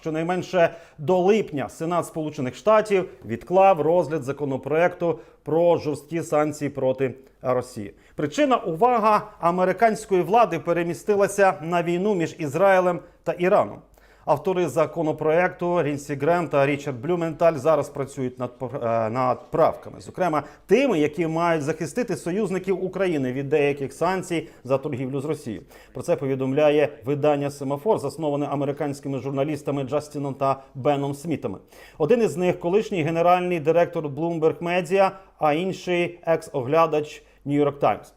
Щонайменше до липня Сенат Сполучених Штатів відклав розгляд законопроекту про жорсткі санкції проти Росії. Причина увага американської влади перемістилася на війну між Ізраїлем та Іраном. Автори законопроекту Рінсі Грем та Річард Блюменталь зараз працюють над е, над правками, зокрема тими, які мають захистити союзників України від деяких санкцій за торгівлю з Росією. Про це повідомляє видання Семафор, засноване американськими журналістами Джастіном та Беном Смітами. Один із них колишній генеральний директор Bloomberg Media, а інший екс-оглядач New York Times.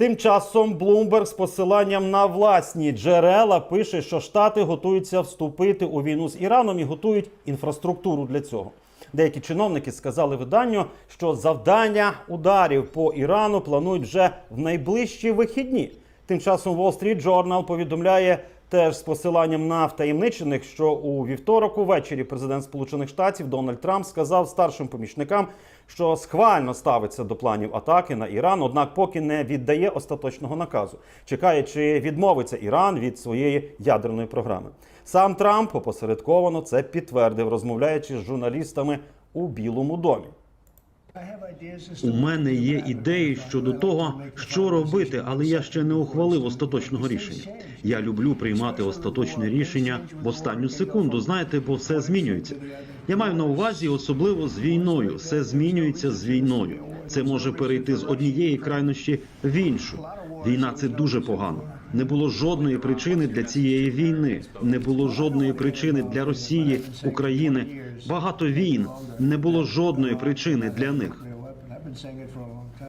Тим часом Bloomberg з посиланням на власні джерела пише, що Штати готуються вступити у війну з Іраном і готують інфраструктуру для цього. Деякі чиновники сказали виданню, що завдання ударів по Ірану планують вже в найближчі вихідні. Тим часом Wall Street Journal повідомляє теж з посиланням на втаємничених, що у вівторок увечері президент Сполучених Штатів Дональд Трамп сказав старшим помічникам, що схвально ставиться до планів атаки на Іран, однак поки не віддає остаточного наказу, чекає, чи відмовиться Іран від своєї ядерної програми. Сам Трамп опосередковано це підтвердив, розмовляючи з журналістами у Білому домі. У мене є ідеї щодо того, що робити, але я ще не ухвалив остаточного рішення. Я люблю приймати остаточне рішення в останню секунду. Знаєте, бо все змінюється. Я маю на увазі, особливо з війною. Все змінюється з війною. Це може перейти з однієї крайнощі в іншу. Війна це дуже погано. Не було жодної причини для цієї війни. Не було жодної причини для Росії, України. Багато війн. Не було жодної причини для них.